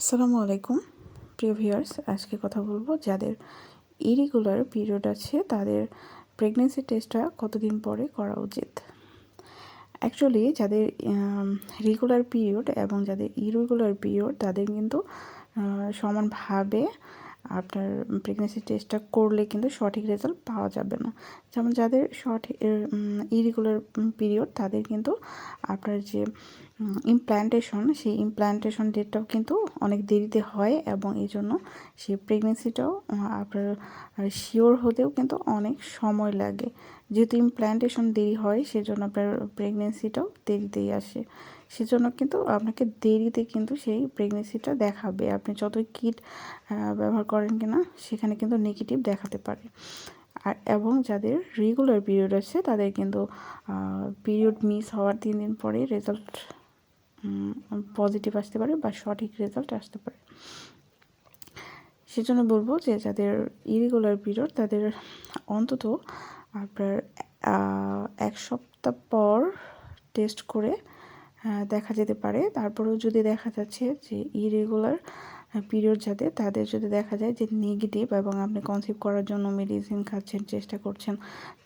আসসালামু আলাইকুম। প্রিয় ভিউয়ার্স, আজকে কথা বলব যাদের ইরেগুলার পিরিয়ড আছে, তাদের প্রেগনেন্সি টেস্টটা কতদিন পরে করা উচিত? অ্যাকচুয়ালি যাদের রেগুলার পিরিয়ড এবং যাদের ইরেগুলার পিরিয়ড, তাদের কিন্তু সমানভাবে আপনার প্রেগনেন্সি টেস্টটা করলে কিন্তু সঠিক রেজাল্ট পাওয়া যাবে না। যেমন যাদের সঠিক ইরেগুলার পিরিয়ড তাদের কিন্তু আপনার যে ইমপ্ল্যান্টেশন সেই ইমপ্ল্যান্টেশন ডেটটাও কিন্তু অনেক দেরিতে হয় এবং এই জন্য সেই প্রেগনেন্সিটাও আপনার শিওর হতেও কিন্তু অনেক সময় লাগে। যেহেতু ইমপ্ল্যান্টেশন দেরি হয়, সেজন্য আপনার প্রেগনেন্সিটাও দেরিতেই আসে। সেজন্য কিন্তু আপনাকে দেরিতে কিন্তু সেই প্রেগনেন্সিটা দেখাবে। আপনি যতই কিট ব্যবহার করেন কিনা, সেখানে কিন্তু নেগেটিভ দেখাতে পারে। আর এবং যাদের রেগুলার পিরিয়ড আছে, তাদের কিন্তু পিরিয়ড মিস হওয়ার তিন দিন পরে রেজাল্ট পজিটিভ আসতে পারে বা সঠিক রেজাল্ট আসতে পারে। সেজন্য বলব যে, যাদের ইরেগুলার পিরিয়ড তাদের অন্তত আপনার এক সপ্তাহ পর টেস্ট করে দেখা যেতে পারে। তারপরেও যদি দেখা যাচ্ছে যে ইরেগুলার পিরিয়ড যাতে, তাদের যদি দেখা যায় যে নেগেটিভ এবং আপনি কনসিভ করার জন্য মেডিসিন খাচ্ছেন, চেষ্টা করছেন,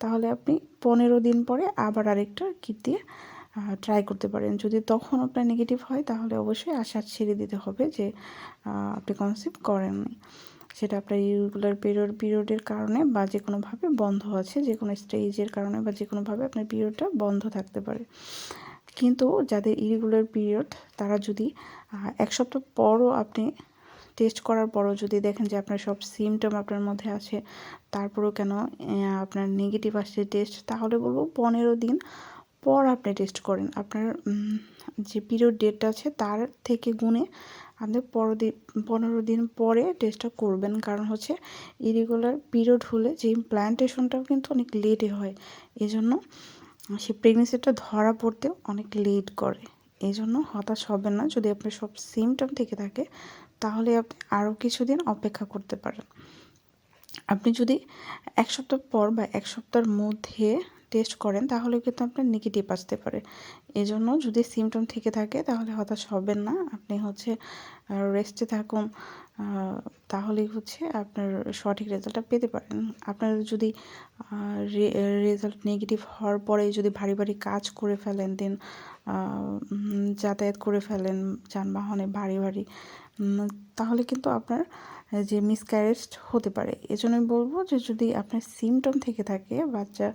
তাহলে আপনি পনেরো দিন পরে আবার আরেকটা কিট দিয়ে ট্রাই করতে পারেন। যদি তখন আপনার নেগেটিভ হয়, তাহলে অবশ্যই আশা ছেড়ে দিতে হবে যে আপনি কনসিভ করেননি। সেটা আপনার ইরেগুলার পিরিয়ড পিরিয়ডের কারণে বা যে কোনোভাবে বন্ধ আছে যে কোনো স্টেজের কারণে বা যে কোনোভাবে আপনার পিরিয়ডটা বন্ধ থাকতে পারে। কিন্তু যাদের ইরেগুলার পিরিয়ড তারা যদি এক সপ্তাহ পরও আপনি টেস্ট করার পরও যদি দেখেন যে আপনার সব সিমটম আপনার মধ্যে আছে, তারপরেও কেন আপনার নেগেটিভ আসছে টেস্ট তাহলে বলব পনেরো দিন পর আপনি টেস্ট করেন। আপনার যে পিরিয়ড ডেটটা আছে, তার থেকে গুণে আপনি পরের দিন পনেরো দিন পরে টেস্টটা করবেন। কারণ হচ্ছে ইরেগুলার পিরিয়ড হলে যে প্ল্যান্টেশনটাও কিন্তু অনেক লেটে হয়। এই জন্য সে প্রেগনেন্সিটা ধরা পড়তেও অনেক লেট করে। এই জন্য হতাশ হবে না, যদি আপনার সব সিমটম থেকে থাকে, তাহলে আপনি আরও কিছুদিন অপেক্ষা করতে পারেন। আপনি যদি এক সপ্তাহ পর বা এক সপ্তাহের মধ্যে টেস্ট করেন, তাহলে কিন্তু আপনার নেগেটিভ আসতে পারে। এই জন্য যদি সিমটম থেকে থাকে, তাহলে হতাশ হবেন না। আপনি হচ্ছে রেস্টে থাকুন তাহলেই হচ্ছে আপনার সঠিক রেজাল্টটা পেতে পারেন। আপনার যদি রেজাল্ট নেগেটিভ হওয়ার পরে যদি ভারী ভারী কাজ করে ফেলেন দেন যাতায়াত করে ফেলেন, যানবাহনে ভারী ভারী তাহলে কিন্তু আপনার যে মিসক্যারেজ হতে পারে। এজন্যই বলব যে যদি আপনার সিমটম থেকে থাকে বাচ্চা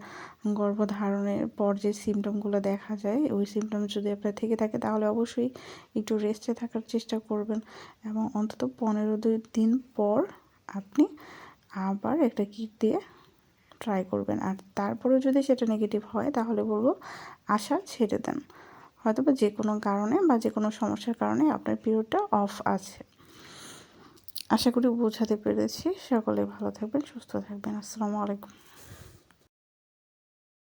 গর্ভধারণের পর যে সিমটমগুলো দেখা যায়, ওই সিমটম যদি আপনার থেকে থাকে, তাহলে অবশ্যই একটু রেস্টে থাকার চেষ্টা করবেন। এবং অন্তত পনেরো দিন পর আপনি আবার একটা কিট দিয়ে ট্রাই করবেন। আর তারপরেও যদি সেটা নেগেটিভ হয়, তাহলে বলব আশা ছেড়ে দেন। হয়তো বা যে কোনো কারণে বা যে কোনো সমস্যার কারণে আপনার পিরিয়ডটা অফ আছে। আশা করি বোঝাতে পেরেছি। সকলে ভালো থাকবেন, সুস্থ থাকবেন। আসসালামু আলাইকুম।